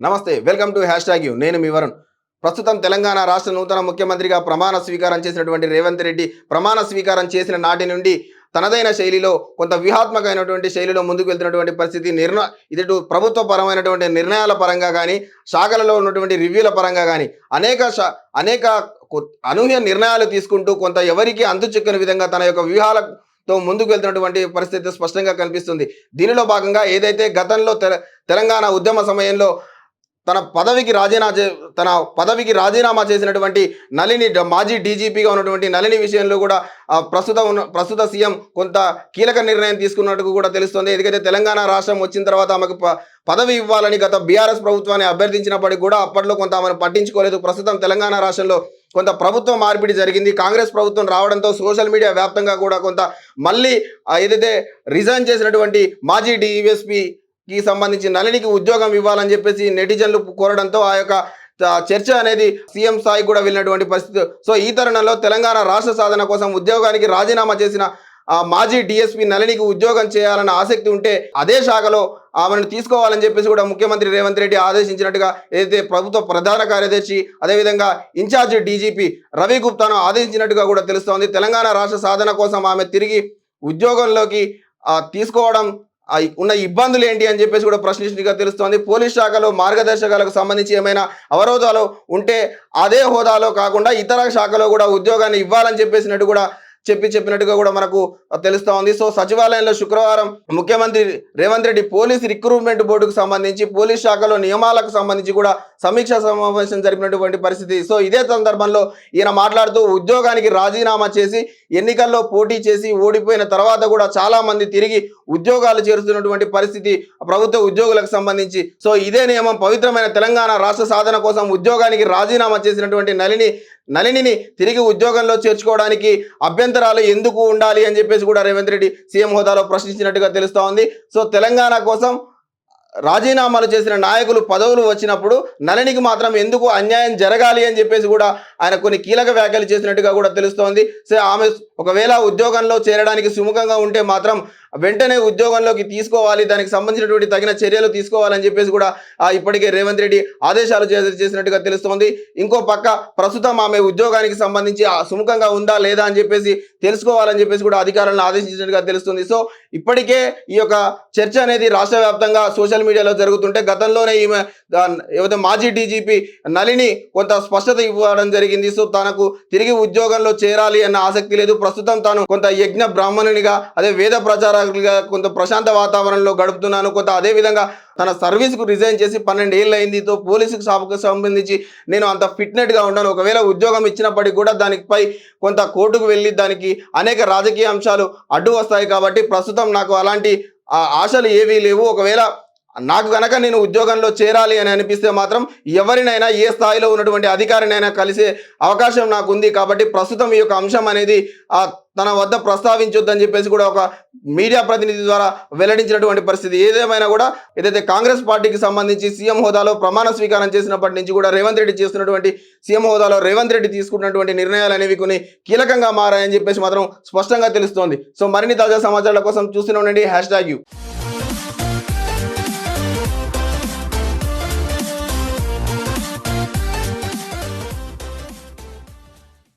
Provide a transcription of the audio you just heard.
నమస్తే welcome to hashtag you. నేను మీ వరుణ్. ప్రస్తుతం తెలంగాణ రాష్ట్ర నూతన ముఖ్యమంత్రిగా ప్రమాణ స్వీకారం చేసినటువంటి రేవంత్ రెడ్డి ప్రమాణ స్వీకారం చేసిన నాటి నుండి తనదైన శైలిలో కొంత వ్యూహాత్మకమైనటువంటి శైలిలో ముందుకు వెళ్తున్నటువంటి పరిస్థితి నిర్ణ ఇటు ప్రభుత్వ పరమైనటువంటి నిర్ణయాల పరంగా కానీ శాఖలలో ఉన్నటువంటి రివ్యూల పరంగా కానీ అనేక శా- అనేక అనూహ్య నిర్ణయాలు తీసుకుంటూ కొంత ఎవరికి అంతు చిక్కని విధంగా తన యొక్క వ్యూహాలతో ముందుకు వెళ్తున్నటువంటి పరిస్థితి స్పష్టంగా కనిపిస్తుంది. దీనిలో భాగంగా ఏదైతే గతంలో తెల- తెలంగాణ ఉద్యమ సమయంలో తన పదవికి రాజీనామా చే తన పదవికి రాజీనామా చేసినటువంటి నలిని మాజీ డీజీపీగా ఉన్నటువంటి నలిని విషయంలో కూడా ప్రస్తుతం ఉన్న ప్రస్తుత సీఎం కొంత కీలక నిర్ణయం తీసుకున్నట్టు కూడా తెలుస్తుంది. ఎందుకంటే తెలంగాణ రాష్ట్రం వచ్చిన తర్వాత ఆమెకు ప- పదవి ఇవ్వాలని గత బీఆర్ఎస్ ప్రభుత్వాన్ని అభ్యర్థించినప్పటికీ కూడా అప్పట్లో కొంత ఆమెను పట్టించుకోలేదు. ప్రస్తుతం తెలంగాణ రాష్ట్రంలో కొంత ప్రభుత్వ మార్పిడి జరిగింది. కాంగ్రెస్ ప్రభుత్వం రావడంతో సోషల్ మీడియా వ్యాప్తంగా కూడా కొంత మళ్ళీ ఏదైతే రిజైన్ చేసినటువంటి మాజీ డిఎస్పీ కి సంబంధించి నళినికి ఉద్యోగం ఇవ్వాలని చెప్పేసి నెటిజన్లు కోరడంతో ఆ యొక్క చర్చ అనేది సీఎం స్థాయికి కూడా వెళ్ళినటువంటి పరిస్థితి. సో ఈ తరుణంలో తెలంగాణ రాష్ట్ర సాధన కోసం ఉద్యోగానికి రాజీనామా చేసిన ఆ మాజీ డిఎస్పీ నళినికి ఉద్యోగం చేయాలన్న ఆసక్తి ఉంటే అదే శాఖలో ఆమెను తీసుకోవాలని చెప్పేసి కూడా ముఖ్యమంత్రి రేవంత్ రెడ్డి ఆదేశించినట్టుగా ఏదైతే ప్రభుత్వ ప్రధాన కార్యదర్శి అదేవిధంగా ఇన్ఛార్జ్ డీజీపీ రవి గుప్తాను ఆదేశించినట్టుగా కూడా తెలుస్తోంది. తెలంగాణ రాష్ట్ర సాధన కోసం ఆమె తిరిగి ఉద్యోగంలోకి తీసుకోవడం ఉన్న ఇబ్బందులు ఏంటి అని చెప్పేసి కూడా ప్రశ్నించినట్టుగా తెలుస్తోంది. పోలీస్ శాఖలో మార్గదర్శకాలకు సంబంధించి ఏమైనా అవరోధాలు ఉంటే అదే హోదాలో కాకుండా ఇతర శాఖలో కూడా ఉద్యోగాన్ని ఇవ్వాలని చెప్పేసినట్టు కూడా చెప్పి చెప్పినట్టుగా కూడా మనకు తెలుస్తూ ఉంది సో సచివాలయంలో శుక్రవారం ముఖ్యమంత్రి రేవంత్ రెడ్డి పోలీస్ రిక్రూట్మెంట్ బోర్డుకు సంబంధించి పోలీస్ శాఖలో నియమాలకు సంబంధించి కూడా సమీక్షా సమావేశం జరిపినటువంటి పరిస్థితి. సో ఇదే సందర్భంలో ఈయన మాట్లాడుతూ ఉద్యోగానికి రాజీనామా చేసి ఎన్నికల్లో పోటీ చేసి ఓడిపోయిన తర్వాత కూడా చాలా మంది తిరిగి ఉద్యోగాలు చేరుతున్నటువంటి పరిస్థితి ప్రభుత్వ ఉద్యోగులకు సంబంధించి. సో ఇదే నియమం పవిత్రమైన తెలంగాణ రాష్ట్ర సాధన కోసం ఉద్యోగానికి రాజీనామా చేసినటువంటి నలిని నలినిని తిరిగి ఉద్యోగంలో చేర్చుకోవడానికి అభ్యంతరాలు ఎందుకు ఉండాలి అని చెప్పేసి కూడా రేవంత్ రెడ్డి సీఎం హోదాలో ప్రశ్నించినట్టుగా తెలుస్తోంది. సో తెలంగాణ కోసం రాజీనామాలు చేసిన నాయకులు పదవులు వచ్చినప్పుడు నళినికి మాత్రం ఎందుకు అన్యాయం జరగాలి అని చెప్పేసి కూడా ఆయన కొన్ని కీలక వ్యాఖ్యలు చేసినట్టుగా కూడా తెలుస్తోంది. సో ఆమె ఒకవేళ ఉద్యోగంలో చేరడానికి సుముఖంగా ఉంటే మాత్రం వెంటనే ఉద్యోగంలోకి తీసుకోవాలి దానికి సంబంధించినటువంటి తగిన చర్యలు తీసుకోవాలని చెప్పేసి కూడా ఆ, ఇప్పటికే రేవంత్ రెడ్డి ఆదేశాలు చేసినట్టుగా తెలుస్తోంది. ఇంకో పక్క ప్రస్తుతం ఆమె ఉద్యోగానికి సంబంధించి సుముఖంగా ఉందా లేదా అని చెప్పేసి తెలుసుకోవాలని చెప్పేసి కూడా అధికారులను ఆదేశించినట్టుగా తెలుస్తుంది. సో ఇప్పటికే ఈ యొక్క చర్చ అనేది రాష్ట్ర వ్యాప్తంగా సోషల్ మీడియాలో జరుగుతుంటే గతంలోనే ఈమె ఆ, ఏవైతే మాజీ డీజీపీ నలిని కొంత స్పష్టత ఇవ్వడం జరిగింది. సో తనకు తిరిగి ఉద్యోగంలో చేరాలి అన్న ఆసక్తి లేదు. ప్రస్తుతం తాను కొంత యజ్ఞ బ్రాహ్మణునిగా అదే వేద ప్రచారకులుగా కొంత ప్రశాంత వాతావరణంలో గడుపుతున్నాను. కొంత అదే విధంగా తన సర్వీస్కు రిజైన్ చేసి పన్నెండు ఏళ్ళు అయింది తో పోలీసుకు శాఖకు సంబంధించి నేను అంత ఫిట్నెట్గా ఉన్నాను ఒకవేళ ఉద్యోగం ఇచ్చినప్పటికీ కూడా దానిపై కొంత కోర్టుకు వెళ్ళి దానికి అనేక రాజకీయ అంశాలు అడ్డు వస్తాయి కాబట్టి ప్రస్తుతం నాకు అలాంటి ఆశలు ఏవీ లేవు. ఒకవేళ నాకు గనక నేను ఉద్యోగంలో చేరాలి అని అనిపిస్తే మాత్రం ఎవరినైనా ఏ స్థాయిలో ఉన్నటువంటి అధికారినైనా కలిసే అవకాశం నాకు ఉంది కాబట్టి ప్రస్తుతం ఈ యొక్క అంశం అనేది తన వద్ద ప్రస్తావించొద్దని చెప్పేసి కూడా ఒక మీడియా ప్రతినిధి ద్వారా వెల్లడించినటువంటి పరిస్థితి. ఏదేమైనా కూడా ఏదైతే కాంగ్రెస్ పార్టీకి సంబంధించి సీఎం హోదాలో ప్రమాణ స్వీకారం చేసినప్పటి నుంచి కూడా రేవంత్ రెడ్డి చేస్తున్నటువంటి సీఎం హోదాలో రేవంత్ రెడ్డి తీసుకున్నటువంటి నిర్ణయాలు అనేవి కొన్ని కీలకంగా మారాయని చెప్పేసి మాత్రం స్పష్టంగా తెలుస్తోంది. సో మరిన్ని తాజా సమాచారాల కోసం చూస్తూనే ఉండండి. Hash tag you